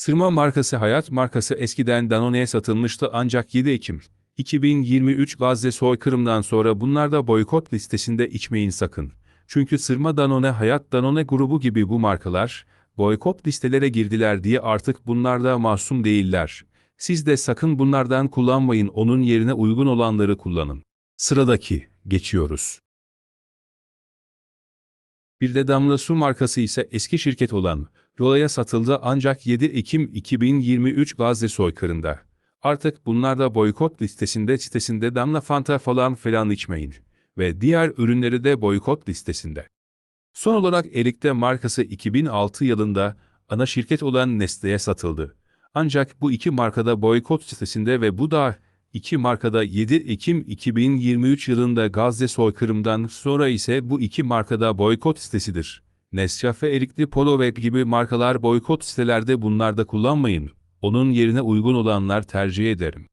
Sırma markası Hayat markası eskiden Danone'ye satılmıştı ancak 7 Ekim 2023 Gazze soykırımdan sonra bunlar da boykot listesinde içmeyin sakın. Çünkü Sırma Danone Hayat Danone grubu gibi bu markalar boykot listelere girdiler diye artık bunlar da masum değiller. Siz de sakın bunlardan kullanmayın onun yerine uygun olanları kullanın. Sıradaki geçiyoruz. Bir de Damla Su markası ise eski şirket olan Rola'ya satıldı ancak 7 Ekim 2023 Gazze soykırında. Artık bunlar da boykot listesinde sitesinde Damla Fanta falan filan içmeyin. Ve diğer ürünleri de boykot listesinde. Son olarak Erik'te markası 2006 yılında ana şirket olan Nestle'ye satıldı. Ancak bu iki markada boykot sitesinde ve bu da iki markada 7 Ekim 2023 yılında Gazze soykırımdan sonra ise bu iki markada boykot sitesidir. Nescafe Erikli Polo ve gibi markalar boykot sitelerde bunlarda kullanmayın. Onun yerine uygun olanlar tercih ederim.